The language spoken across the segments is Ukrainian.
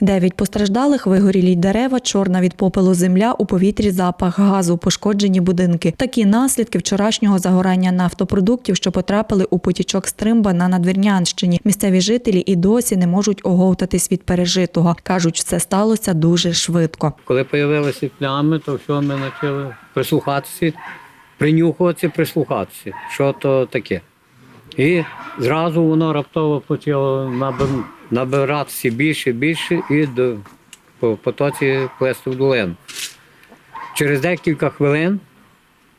Дев'ять постраждалих, вигорілі дерева, чорна від попелу земля, у повітрі запах газу, пошкоджені будинки. Такі наслідки вчорашнього загорання нафтопродуктів, що потрапили у потічок Стримба на Надвірнянщині. Місцеві жителі і досі не можуть оговтатись від пережитого. кажуть, все сталося дуже швидко. Коли з'явилися плями, то все ми почали прислухатися, принюхуватися, прислухатися, що то таке. І зразу воно раптово почало наби- набиратися більше і більше і до, по потоці плести в долину. Через декілька хвилин,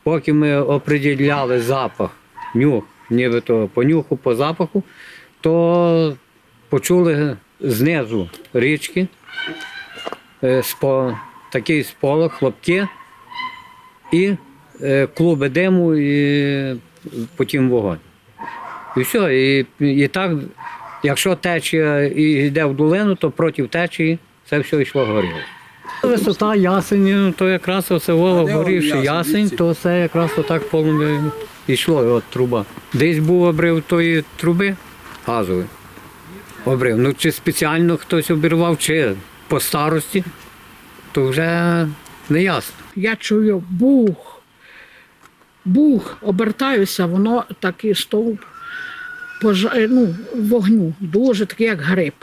поки ми оприділяли запах, нюх, нібито по нюху, по запаху, то почули знизу річки е, такий сполох, хлопки і е, клуби диму, і потім вогонь. І все. І, і так, якщо течія йде в долину, то проти течії це все йшло горіло. Висота ясень, то якраз оце Вова горівши ясень, то це якраз отак повно йшло от труба. Десь був обрив тої труби газової. Обрив. Ну чи спеціально хтось обірвав, чи по старості, то вже не ясно. Я чую бух, бух, обертаюся, воно такий стовп пожа... е, ну, вогню, дуже такий, як гриб.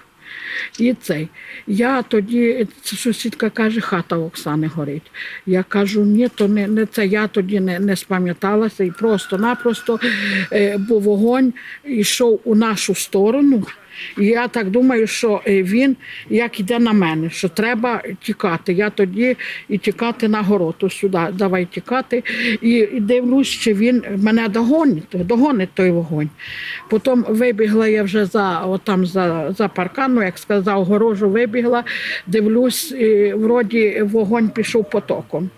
І цей. Я тоді, сусідка каже, хата Оксани горить. Я кажу, ні, то не, не це. Я тоді не, не спам'яталася і просто-напросто, е, бо вогонь йшов у нашу сторону. І я так думаю, що е, він як іде на мене, що треба тікати. Я тоді і тікати на город, сюди, давай тікати. І, дивлюсь, чи він мене догонить, догонить той вогонь. Потім вибігла я вже за, отам за, за паркан, ну, як сказав, горожу вибігла, дивлюсь, і, вроді вогонь пішов потоком.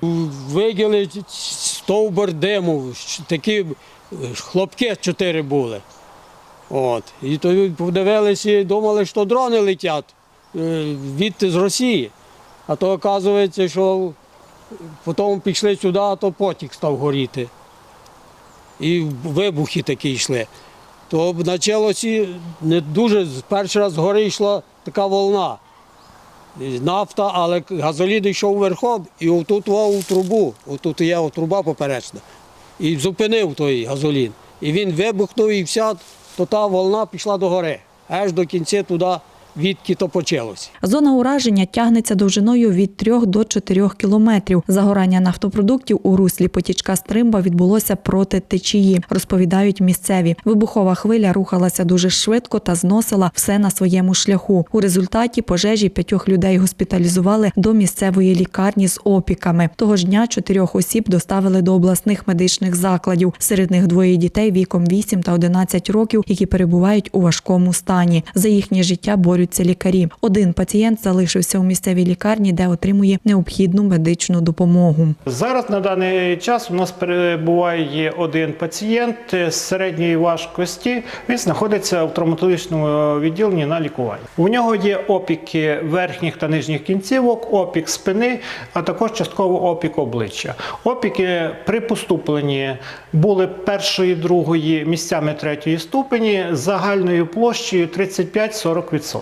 виділи стовбур диму, такі е, хлопки чотири були. От. І то подивилися і думали, що дрони летять е, від з Росії. А то оказується, що потім пішли сюди, а то потік став горіти. І вибухи такі йшли. То почалося не дуже, перший раз згори йшла така волна. Нафта, але газолін йшов верхом і отут у трубу, отут є труба поперечна. І зупинив той газолін. І він вибухнув і вся то та волна пішла до гори. Аж до кінця туди, відки то почалося. Зона ураження тягнеться довжиною від 3 до 4 кілометрів. Загорання нафтопродуктів у руслі потічка Стримба відбулося проти течії, розповідають місцеві. Вибухова хвиля рухалася дуже швидко та зносила все на своєму шляху. У результаті пожежі п'ятьох людей госпіталізували до місцевої лікарні з опіками. Того ж дня чотирьох осіб доставили до обласних медичних закладів. Серед них двоє дітей віком 8 та 11 років, які перебувають у важкому стані. За їхнє життя борються лікарі. Один пацієнт залишився у місцевій лікарні, де отримує необхідну медичну допомогу. Зараз на даний час у нас перебуває один пацієнт з середньої важкості. Він знаходиться в травматологічному відділенні на лікуванні. У нього є опіки верхніх та нижніх кінцівок, опік спини, а також частково опік обличчя. Опіки при поступленні були першої, другої місцями третьої ступені загальною площею 35-40%.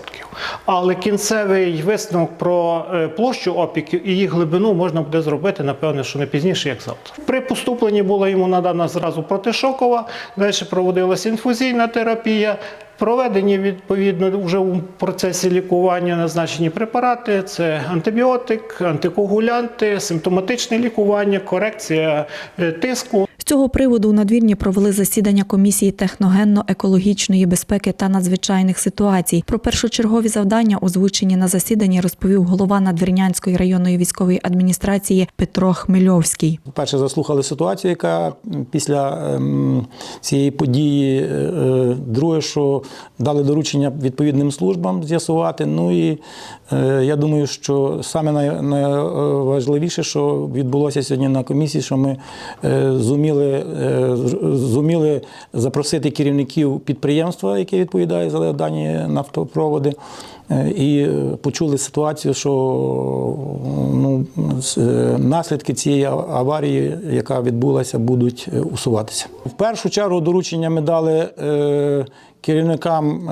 Але кінцевий висновок про е, площу опіків і їх глибину можна буде зробити, напевно, що не пізніше, як завтра. При поступленні була йому надана зразу протишокова, далі проводилася інфузійна терапія. Проведені відповідно вже у процесі лікування назначені препарати: це антибіотик, антикоагулянти, симптоматичне лікування, корекція е, тиску. Цього приводу у надвірні провели засідання комісії техногенно-екологічної безпеки та надзвичайних ситуацій. Про першочергові завдання, озвучені на засіданні, розповів голова Надвірнянської районної військової адміністрації Петро Хмельовський. Перше заслухали ситуацію, яка після ем, цієї події. Е, е, Друге, що дали доручення відповідним службам з'ясувати. Ну і е, я думаю, що саме найважливіше, що відбулося сьогодні на комісії, що ми е, зуміли, е, зуміли запросити керівників підприємства, яке відповідає за дані нафтопроводи. Е, І е, почули ситуацію, що ну, наслідки цієї аварії, яка відбулася, будуть усуватися. В першу чергу доручення ми дали керівникам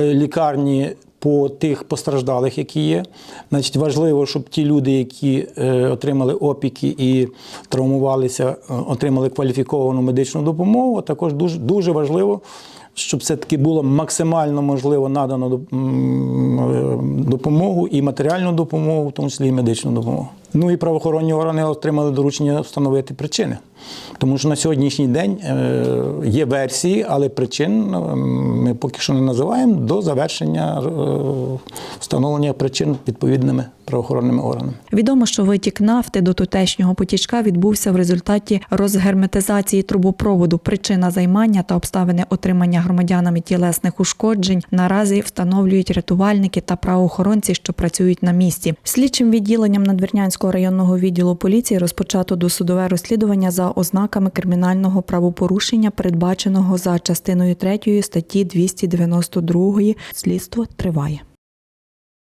лікарні по тих постраждалих, які є. Значить, важливо, щоб ті люди, які е, отримали опіки і травмувалися, е, отримали кваліфіковану медичну допомогу. Також дуже, дуже важливо, щоб все-таки було максимально можливо надано е, допомогу і матеріальну допомогу, в тому числі і медичну допомогу. Ну і правоохоронні органи отримали доручення встановити причини. Тому що на сьогоднішній день е, є версії, але причин е, ми поки що не називаємо до завершення встановлення причин відповідними правоохоронними органами. Відомо, що витік нафти до тутешнього потічка відбувся в результаті розгерметизації трубопроводу. Причина займання та обставини отримання громадянами тілесних ушкоджень наразі встановлюють рятувальники та правоохоронці, що працюють на місці. Слідчим відділенням Надвірнянського районного відділу поліції розпочато досудове розслідування за ознаками кримінального правопорушення, передбаченого за частиною 3 статті 292. Слідство триває.